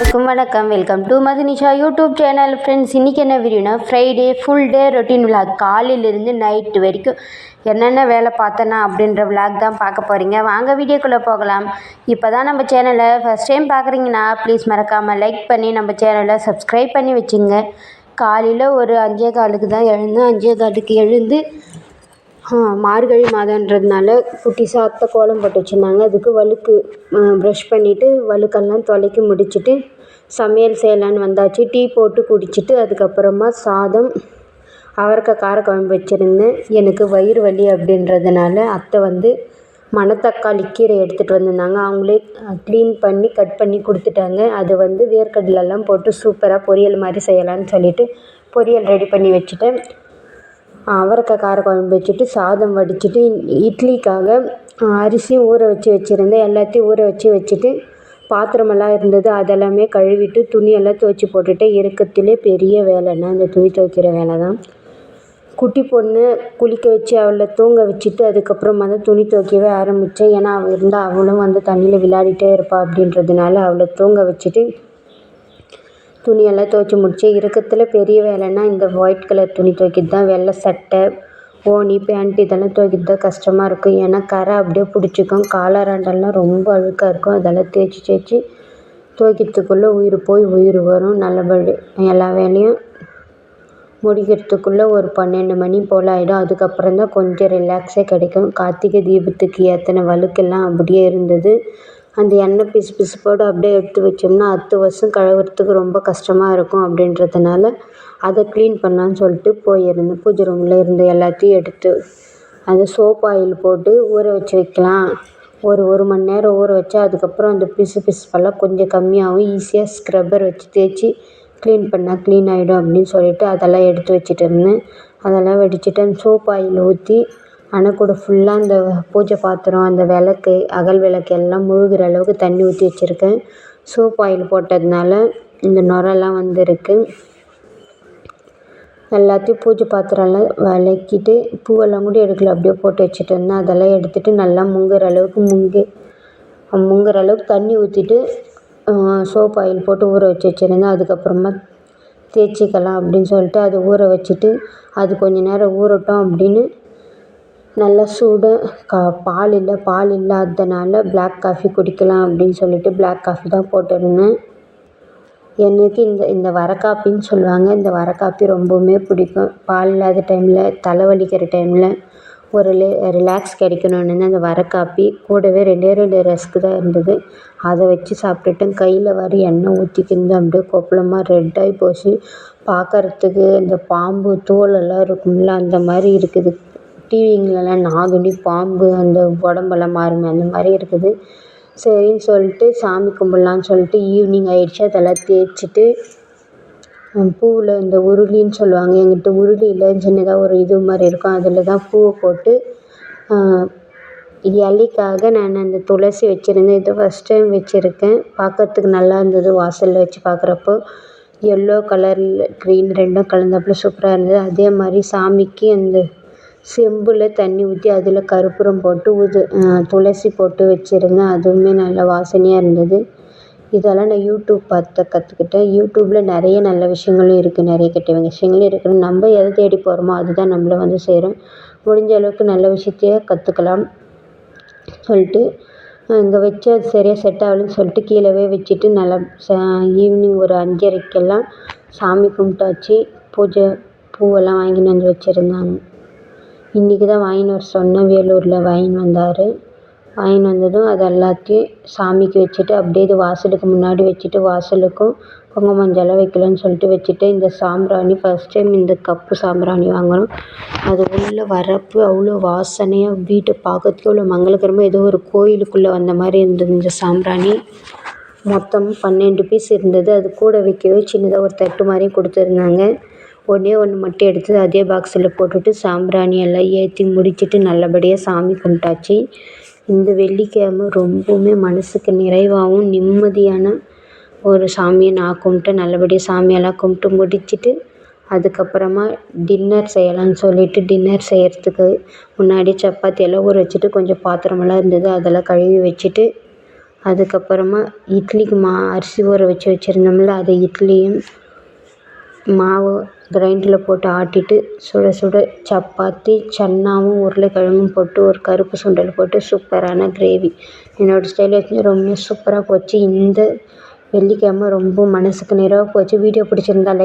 வணக்கம். Welcome to Madhunisha YouTube channel friends இன்றைக்கி என்ன வீடியோனா Friday full day routine vlog காலையிலேருந்து நைட்டு வரைக்கும் என்னென்ன வேலை பார்த்தேன்னா அப்படின்ற விளாக் தான் பார்க்க போகிறீங்க வாங்க வீடியோக்குள்ளே போகலாம். இப்போ தான் நம்ம சேனலை ஃபஸ்ட் டைம் பார்க்குறீங்கன்னா ப்ளீஸ் மறக்காமல் லைக் பண்ணி நம்ம சேனலை சப்ஸ்கிரைப் பண்ணி வச்சுங்க. காலையில் ஒரு அஞ்சே காலுக்கு தான் எழுந்தேன் அஞ்சே காலுக்கு எழுந்து மார்கழி மாதன்றதுனால குட்டிஸாக அத்தை கோலம் போட்டு வச்சுருந்தாங்க. அதுக்கு வழுக்கு ப்ரஷ் பண்ணிவிட்டு வழுக்கெல்லாம் துலக்கி முடிச்சுட்டு சமையல் செய்யலான்னு வந்தாச்சு. டீ போட்டு குடிச்சிட்டு அதுக்கப்புறமா சாதம் அவரைக்காய் காரக்குழம்பு வச்சுருந்தேன். எனக்கு வயிறு வலி அப்படின்றதுனால அத்தை வந்து மணத்தக்காளி கீரை எடுத்துகிட்டு வந்திருந்தாங்க. அவங்களே க்ளீன் பண்ணி கட் பண்ணி கொடுத்துட்டாங்க. அது வந்து வேர்க்கடலெல்லாம் போட்டு சூப்பராக பொரியல் மாதிரி செய்யலான்னு சொல்லிவிட்டு பொரியல் ரெடி பண்ணி வச்சுட்டேன். அவரைக்காய் காரக்குழம்பு வச்சுட்டு சாதம் வடிச்சிட்டு இட்லிக்காக அரிசியும் ஊற வச்சு வச்சுருந்தேன். எல்லாத்தையும் ஊற வச்சு வச்சுட்டு பாத்திரமெல்லாம் இருந்தது. அதெல்லாமே கழுவிட்டு துணியெல்லாம் துவைச்சி போட்டுட்டு இருக்கத்துலே பெரிய வேலைன்னா அந்த துணி துவைக்கிற வேலை தான். குட்டி பொண்ணு குளிக்க வச்சு அவளை தூங்க வச்சுட்டு அதுக்கப்புறமா தான் துணி துவைக்கவே ஆரம்பித்தேன் ஏன்னா அவள் இருந்தால் அவளும் வந்து தண்ணியில் விளையாடிட்டே இருப்பாள் அப்படின்றதுனால அவளை தூங்க வச்சுட்டு துணியெல்லாம் துவைச்சி முடித்து இறுக்கத்தில் பெரிய வேலைன்னா இந்த ஒயிட் கலர் துணி துவைக்கிறது தான் வெள்ளை சட்டை ஓனி பேண்ட் இதெல்லாம் துவைக்கிறது தான் கஷ்டமாக இருக்கும். ஏன்னா கரை அப்படியே பிடிச்சிக்கும். காலராண்டெல்லாம் ரொம்ப அழுக்காக இருக்கும். அதெல்லாம் தேய்ச்சி தேய்ச்சி துவைக்கிறதுக்குள்ளே உயிர் போய் உயிர் வரும். நல்லபடி எல்லா வேலையும் முடிக்கிறதுக்குள்ளே ஒரு பன்னெண்டு மணி போல் ஆகிடும் அதுக்கப்புறம் தான் கொஞ்சம் ரிலாக்ஸே கிடைக்கும். கார்த்திகை தீபத்துக்கு ஏற்றின வழுக்கெல்லாம் அப்படியே இருந்தது. அந்த எண்ணெய் பிசு பிசுப்போடு அப்படியே எடுத்து வச்சோம்னா அடுத்த வருஷம் கழுவுறதுக்கு ரொம்ப கஷ்டமாக இருக்கும் அப்படின்றதுனால அதை க்ளீன் பண்ணலான்னு சொல்லிட்டு போயிருந்தேன். பூஜை ரூமில் இருந்த எல்லாத்தையும் எடுத்து அந்த சோப் ஆயில் போட்டு ஊற வச்சு வைக்கலாம். ஒரு ஒரு மணி நேரம் ஊற வச்சா அதுக்கப்புறம் அந்த பிசு பிசுப்பெல்லாம் கொஞ்சம் கம்மியாகவும் ஈஸியாக ஸ்க்ரப்பர் வச்சு தேய்ச்சி க்ளீன் பண்ணால் க்ளீன் ஆகிடும் அப்படின்னு சொல்லிட்டு அதெல்லாம் எடுத்து வச்சுட்டு இருந்தேன். அதெல்லாம் வடிச்சிட்டு அந்த சோப் ஆயில் ஊற்றி அணைக்கூடை ஃபுல்லாக அந்த பூஜை பாத்திரம் அந்த விளக்கு அகல் விளக்கு எல்லாம் முழுகிற அளவுக்கு தண்ணி ஊற்றி வச்சுருக்கேன். சோப் ஆயில் போட்டதுனால இந்த நுரைலாம் வந்திருக்கு. எல்லாத்தையும் பூஜை பாத்திரம்லாம் விளக்கிட்டு பூவெல்லாம் கூட எடுக்கல அப்படியே போட்டு வச்சுட்டு இருந்தேன். அதெல்லாம் எடுத்துகிட்டு நல்லா முங்குற அளவுக்கு முங்கி முங்குற அளவுக்கு தண்ணி ஊற்றிட்டு சோப் ஆயில் போட்டு ஊற வச்சு வச்சுருந்தேன். அதுக்கப்புறமா தேய்ச்சிக்கலாம் அப்படின்னு சொல்லிட்டு அதை ஊற வச்சுட்டு அது கொஞ்ச நேரம் ஊறட்டும் அப்படின்னு நல்லா சூடாக கா பால் இல்லை பால் இல்லாததுனால ப்ளாக் காஃபி குடிக்கலாம் அப்படின்னு சொல்லிட்டு ப்ளாக் காஃபி தான் போட்டிருந்தேன். எனக்கு இந்த இந்த வர காப்பின்னு சொல்லுவாங்க இந்த வர காப்பி ரொம்பவுமே பிடிக்கும். பால் இல்லாத டைமில் தலை வலிக்கிற டைமில் ஒரு லே ரிலாக்ஸ் கிடைக்கணுன்னு அந்த வர காப்பி கூடவே ரெண்டே ரெண்டு ரஸ்க்கு தான் இருந்தது. அதை வச்சு சாப்பிட்டுட்டு கையில் வர எண்ணெய் ஊற்றிக்கிந்து அப்படியே கொப்பளமாக ரெட்டாகி போச்சு. பார்க்கறதுக்கு இந்த பாம்பு தோலெல்லாம் இருக்கும்ல அந்த மாதிரி இருக்குது. டிவிங்களெல்லாம் நாகுனி பாம்பு அந்த உடம்பெல்லாம் மாறுமே அந்த மாதிரி இருக்குது. சரின்னு சொல்லிட்டு சாமி கும்பிட்லான்னு சொல்லிட்டு ஈவினிங் ஆகிடுச்சி அதெல்லாம் தேய்ச்சிட்டு பூவில் இந்த உருளின்னு சொல்லுவாங்க. எங்கிட்ட உருளியில் சின்னதாக ஒரு இது மாதிரி இருக்கும். அதில் தான் பூவை போட்டு இலைக்காக நான் அந்த துளசி வச்சுருந்தேன். இது ஃபஸ்ட் டைம் வச்சுருக்கேன். பார்க்கறதுக்கு நல்லா இருந்தது வாசலில் வச்சு பார்க்குறப்போ. எல்லோ கலரில் க்ரீன் ரெண்டும் கலந்தாப்புல சூப்பராக இருந்தது. அதே மாதிரி சாமிக்கு அந்த செம்பில் தண்ணி ஊற்றி அதில் கற்பூரம் போட்டு உது துளசி போட்டு வச்சுருந்தேன் அதுவுமே நல்லா வாசனையாக இருந்தது. இதெல்லாம் நான் யூடியூப் பார்த்து கற்றுக்கிட்டேன் யூடியூப்பில் நிறைய நல்ல விஷயங்களும் இருக்குது நிறைய கெட்ட விஷயங்களும் இருக்குது நம்ம எதை தேடி போகிறோமோ அதுதான் நம்மளை வந்து சேரும். முடிஞ்ச அளவுக்கு நல்ல விஷயத்தையே கற்றுக்கலாம் சொல்லிட்டு இங்கே வச்சு அது சரியாக செட் ஆகலைன்னு சொல்லிட்டு கீழவே வச்சுட்டு நல்லா ஈவினிங் ஒரு அஞ்சரைக்கெல்லாம் சாமி கும்பிட்டாச்சு. பூஜை பூவெல்லாம் வாங்கின்னு வந்து வச்சுருந்தாங்க. இன்றைக்கி தான் வாங்கின்னு வர சொன்னேன் வேலூரில் வாங்கின்னு வந்தார். வாங்கின்னு வந்ததும் அது எல்லாத்தையும் சாமிக்கு வச்சுட்டு அப்படியே இது வாசலுக்கு முன்னாடி வச்சுட்டு வாசலுக்கும் குங்குமம் மஞ்சள்லாம் வைக்கலான்னு சொல்லிட்டு வச்சுட்டு இந்த சாம்பிராணி ஃபஸ்ட் டைம் இந்த கப்பு சாம்பிராணி வாங்குகிறோம் அது உள்ளே வரப்போ அவ்வளோ வாசனையாக வீட்டை பார்க்கறதுக்கு அவ்வளோ மங்களகரமாக ஏதோ ஒரு கோயிலுக்குள்ளே வந்த மாதிரி இருந்தது இந்த சாம்பிராணி. மொத்தம் பன்னெண்டு பீஸ் இருந்தது. அது கூட வைக்கவே சின்னதாக ஒரு தட்டு மாதிரியும் கொடுத்துருந்தாங்க. ஒன்றே ஒன்று மட்டும் எடுத்து அதே பாக்ஸில் போட்டுட்டு சாம்பிராணி எல்லாம் ஏற்றி முடிச்சுட்டு நல்லபடியாக சாமி கும்பிட்டாச்சு. இந்த வெள்ளிக்கிழம ரொம்பவுமே மனதுக்கு நிறைவாகவும் நிம்மதியான ஒரு சாமியை நான் கும்பிட்டு நல்லபடியாக சாமியெல்லாம் கும்பிட்டு முடிச்சுட்டு அதுக்கப்புறமா டின்னர் செய்யலாம்னு சொல்லிட்டு டின்னர் செய்கிறதுக்கு முன்னாடி சப்பாத்தி எல்லாம் ஊற வச்சுட்டு கொஞ்சம் பாத்திரமெல்லாம் இருந்தது. அதெல்லாம் கழுவி வச்சுட்டு அதுக்கப்புறமா இட்லிக்கு மா அரிசி ஊற வச்சு வச்சுருந்தோம்ல அதை இட்லியும் மாவு கிரைண்டரில் போட்டு ஆட்டிட்டு சுட சுட சப்பாத்தி சன்னாவும் உருளைக்கிழங்கும் போட்டு ஒரு கருப்பு சுண்டல் போட்டு சூப்பரான கிரேவி என்னோடய ஸ்டைல் வச்சு ரொம்ப சூப்பராக போச்சு. இந்த வெள்ளிக்கிழம ரொம்ப மனதுக்கு நிறைவாக போச்சு. வீடியோ பிடிச்சிருந்தா லைக்